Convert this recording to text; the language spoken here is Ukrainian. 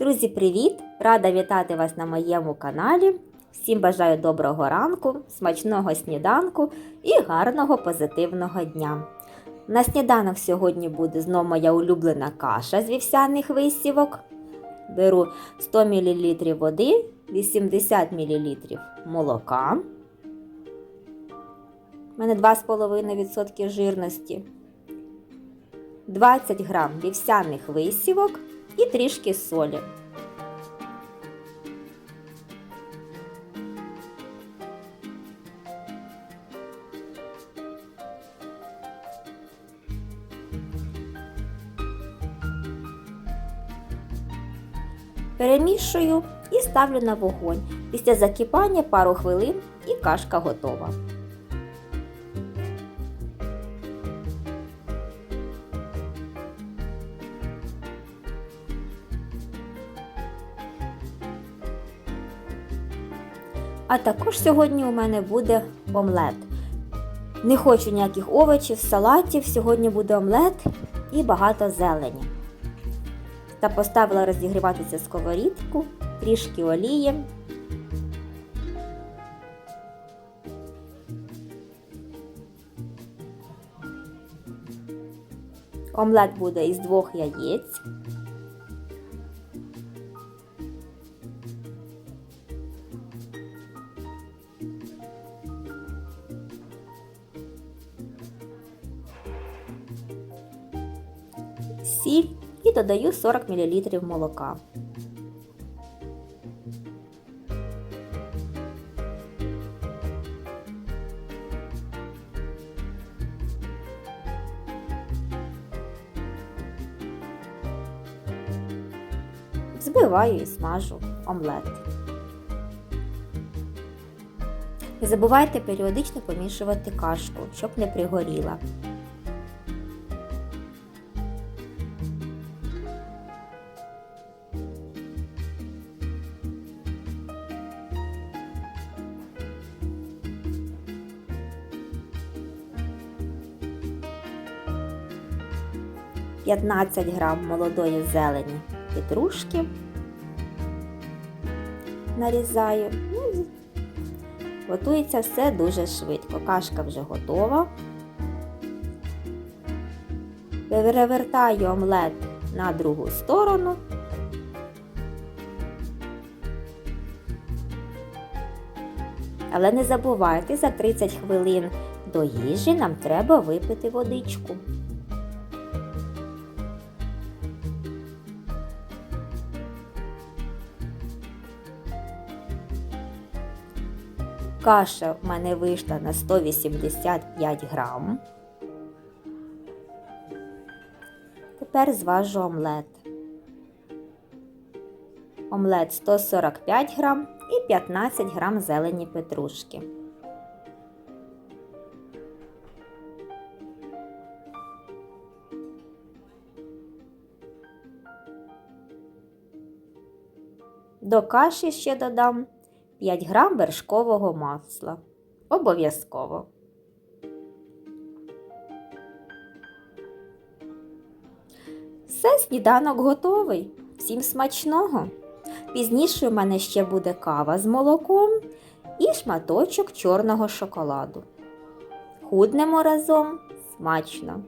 Друзі, привіт! Рада вітати вас на моєму каналі. Всім бажаю доброго ранку, смачного сніданку і гарного позитивного дня. На сніданок сьогодні буде знову моя улюблена каша з вівсяних висівок. Беру 100 мл води, 80 мл молока. У мене 2,5% жирності. 20 грам вівсяних висівок і трішки солі. Перемішую і ставлю на вогонь. Після закипання пару хвилин і кашка готова. А також сьогодні у мене буде омлет. Не хочу ніяких овочів, салатів. Сьогодні буде омлет і багато зелені. Та поставила розігріватися сковорідку, трішки олії. Омлет буде із двох яєць. Сіль і додаю 40 мл молока. Збиваю і смажу омлет. Не забувайте періодично помішувати кашку, щоб не пригоріла. – 15 грам молодої зелені петрушки нарізаю. Ну, Готується все дуже швидко. Кашка вже готова. Перевертаю омлет на другу сторону. Але не забувайте, за 30 хвилин до їжі нам треба випити водичку. Каша в мене вийшла на 185 грам. Тепер зважу омлет. Омлет 145 грам і 15 грам зелені петрушки. До каші ще додам 5 грам вершкового масла. Обов'язково. Все, сніданок готовий. Всім смачного. Пізніше у мене ще буде кава з молоком і шматочок чорного шоколаду. Худнемо разом смачно!